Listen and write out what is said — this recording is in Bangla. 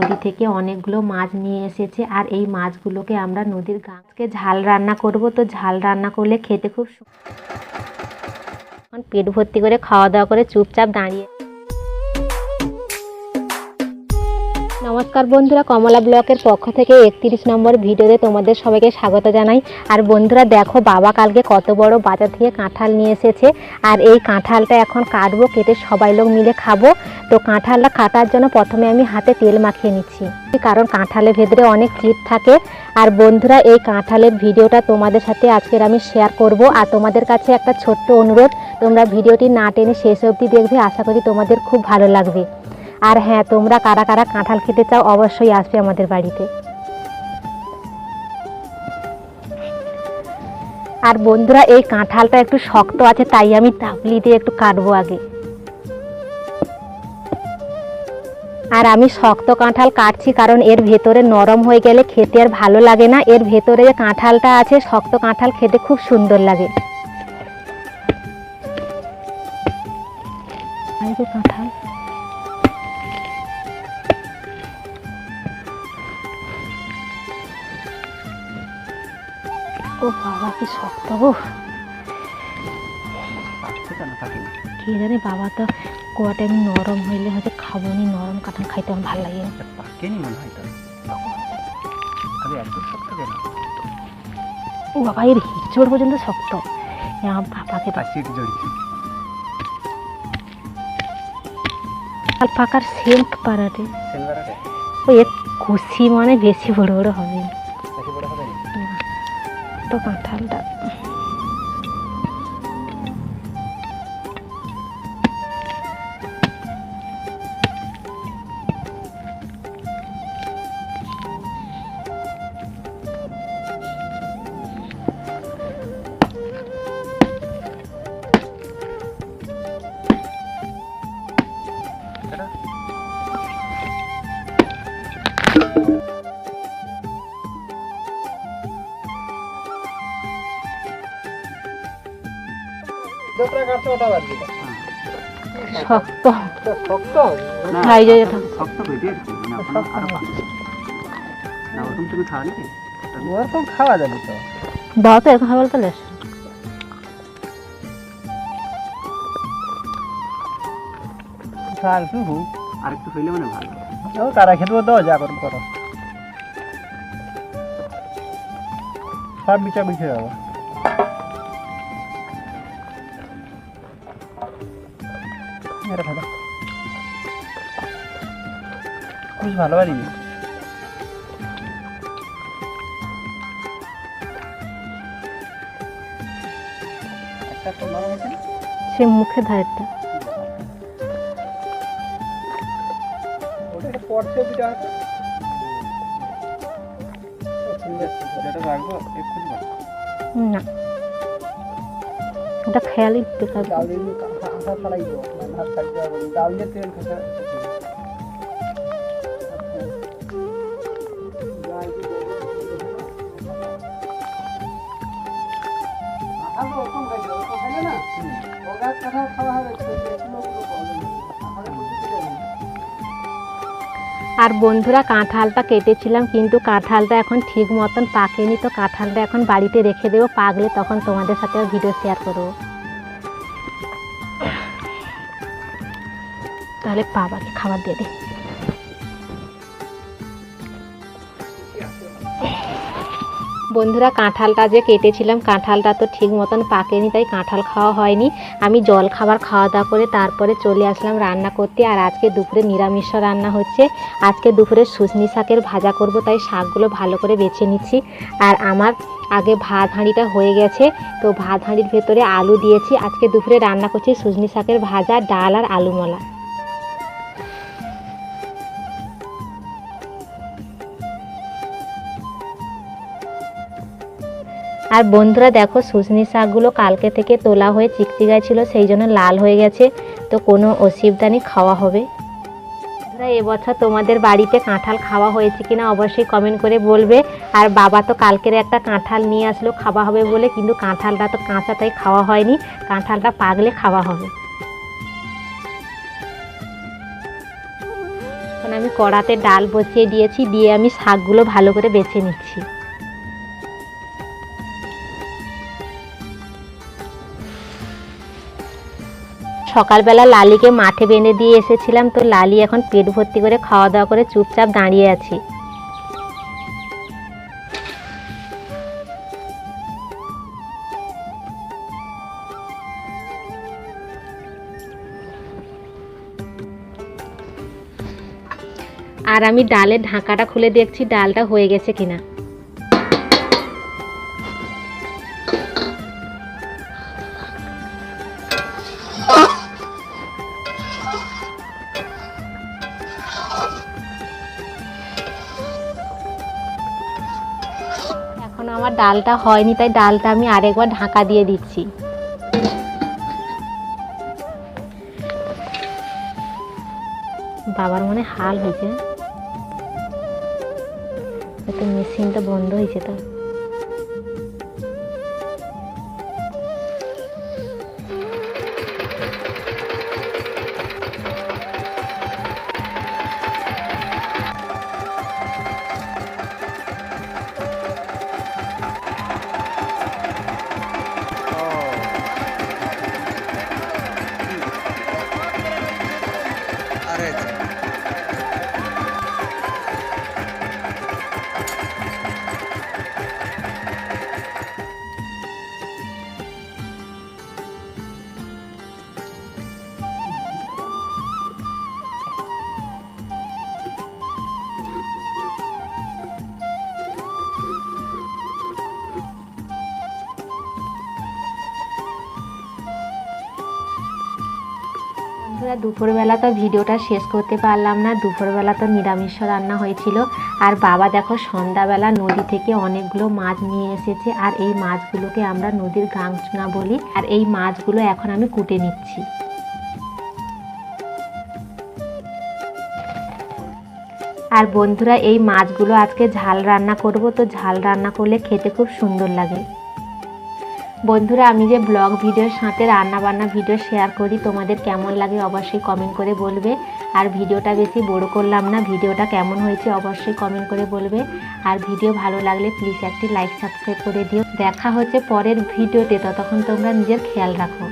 নদী থেকে অনেকগুলো মাছ নিয়ে এসেছে আর এই মাছগুলোকে আমরা নদীর গাছকে ঝাল রান্না করব। তো ঝাল রান্না করলে খেতে খুব পেট ভর্তি করে খাওয়া দাওয়া করে চুপচাপ দাঁড়িয়ে নমস্কার বন্ধুরা, কমলা ব্লকের পক্ষ থেকে একত্রিশ নম্বর ভিডিওতে তোমাদের সবাইকে স্বাগত জানাই। আর বন্ধুরা, দেখো বাবা কালকে কত বড় বাজার থেকে কাঁঠাল নিয়ে এসেছে। আর এই কাঁঠালটা এখন কাটবো, কেটে সবাই লোক মিলে খাব। তো কাঁঠালটা কাটার জন্য প্রথমে আমি হাতে তেল মাখিয়ে নিচ্ছি। কারণ কাঁঠালের ভেতরে অনেক চিট থাকে। আর বন্ধুরা, এই কাঁঠালের ভিডিওটা তোমাদের সাথে আজকের আমি শেয়ার করব। আর তোমাদের কাছে একটা ছোট্ট অনুরোধ, তোমরা ভিডিওটি না টেনে শেষ অবধি দেখবে। আশা করি তোমাদের খুব ভালো লাগবে। আর হ্যাঁ তোমরা কারা কারা কাঁঠাল খেতে চাও অবশ্যই আসবে আমাদের বাড়িতে। আর বন্ধুরা, এই কাঁঠালটা একটু শক্ত আছে, তাই আমি তাবলি দিয়ে একটু কাটবো আগে। আর আমি শক্ত কাঁঠাল কাটছি কারণ এর ভেতরে নরম হয়ে গেলে খেতে আর ভালো লাগে না। এর ভেতরে যে কাঁঠালটা আছে, শক্ত কাঁঠাল খেতে খুব সুন্দর লাগে। কাঁঠাল। ও বাবা কি শক্ত গো। কি জানি বাবা তো কোয়াটা আমি নরম হইলে হয়তো খাব নি নরম কাঁঠাল খাইতে আমার ভালো লাগে না। পাকেনি মনে হয় তো একদম শক্ত কেন? ও বাবা এর হিচড় পর্যন্ত শক্ত। আমার বাবাকে জড়িয়েছি পাকার সেন্ট পাড়াতে ও এর কুচি মানে বেশি বড় বড় হবে। তো কাঁঠালটা এটা যতটা কাটছো ওটা বাদ দিলে শক্ত। শক্ত? খাই যায় থাক। শক্ত বেটে আর কি মানে আপনার আরও পাকে না ওরকম তুমি খাওয়া নাকি? ওরকম খাওয়া যাবে তো। দাও তো এরকম হবে তাহলে আর একটু আর একটু হইলে মানে ভালো। ও কারা খেতে দাও যা করো করো। সব বিচার বিছে যাব এটা খাদা বেশ ভালো বাড়ি? সে মুখে একটা পড়ছে। না। ওটা খেয়ালই বেকার থাকতে হবে তেল আর বন্ধুরা, কাঁঠালটা কেটেছিলাম, কিন্তু কাঁঠালটা এখন ঠিক মতন পাকেনি, তো কাঁঠালটা এখন বাড়িতে রেখে দেবো, পাকলে তখন তোমাদের সাথে ভিডিও শেয়ার করব। তাহলে বাবাকে খাবার দিয়ে দে। বন্ধুরা, কাঁঠালটা যে কেটেছিলাম, কাঁঠালটা তো ঠিক মতন পাকেনি, তাই কাঁঠাল খাওয়া হয়নি। আমি জল খাবার খাওয়া দাওয়া করে তারপরে চলে আসলাম রান্না করতে। আর আজকে দুপুরে নিরামিষ রান্না হচ্ছে। আজকে দুপুরে সুজনি শাকের ভাজা করব, তাই শাকগুলো ভালো করে বেছে নিচ্ছি। আর আমার আগে ভাত হাঁড়িটা হয়ে গেছে, তো ভাত হাঁড়ির ভেতরে আলু দিয়েছি। আজকে দুপুরে রান্না করছি সুজনি শাকের ভাজা, ডাল আর আলু মলা আর বন্ধুরা দেখো শুশনি শাকগুলো কালকে থেকে তোলা হয়ে চিকচিকায় ছিল, সেই জন্য লাল হয়ে গেছে। তো কোনো অসুবিধা নেই, খাওয়া হবে। বন্ধুরা এবছর তোমাদের বাড়িতে কাঁঠাল খাওয়া হয়েছে কিনা অবশ্যই কমেন্ট করে বলবে। আর বাবা তো কালকের একটা কাঁঠাল নিয়ে আসলো, খাওয়া হবে বলে, কিন্তু কাঁঠালটা তো কাঁচা, তাই খাওয়া হয়নি। কাঁঠালটা পাগলে খাওয়া হবে। এখন আমি কড়াতে ডাল বসিয়ে দিয়েছি, দিয়ে আমি শাকগুলো ভালো করে বেছে নিচ্ছি। সকালবেলা লালিকে মাঠে বেঁধে দিয়ে এসেছিলাম তো লালি এখন পেট ভর্তি করে খাওয়া দাওয়া করে চুপচাপ দাঁড়িয়ে আছে। আর আমি ডালের ঢাকাটা খুলে দেখছি ডালটা হয়ে গেছে কিনা। আমার ডালটা হয়নি, তাই ডালটা আমি আরেকবার ঢাকা দিয়ে দিচ্ছি। বাবার মনে হাল হয়েছে। মেশিনটা বন্ধ হয়েছে তো। বন্ধুরা, দুপুরবেলা তো ভিডিওটা শেষ করতে পারলাম না। দুপুরবেলা তো নিরামিষ রান্না হয়েছিল। আর বাবা দেখো, সন্ধ্যাবেলা নদী থেকে অনেকগুলো মাছ নিয়ে এসেছে। আর এই মাছগুলোকে আমরা নদীর গাংচুঙা বলি। আর এই মাছগুলো এখন আমি কুটে নিচ্ছি। আর বন্ধুরা, এই মাছগুলো আজকে ঝাল রান্না করব। তো ঝাল রান্না করলে খেতে খুব সুন্দর লাগে। বন্ধুরা, আমি যে ব্লগ ভিডিওর সাথে রান্না বান্না ভিডিও শেয়ার করি, তোমাদের কেমন লাগে অবশ্যই কমেন্ট করে বলবে। আর ভিডিওটা বেশি বড় করলাম না, ভিডিওটা কেমন হয়েছে অবশ্যই কমেন্ট করে বলবে। আর ভিডিও ভালো লাগলে প্লিজ একটি লাইক সাবস্ক্রাইব করে দিও। দেখা হচ্ছে পরের ভিডিওতে, ততক্ষণ তোমরা নিজের খেয়াল রাখো।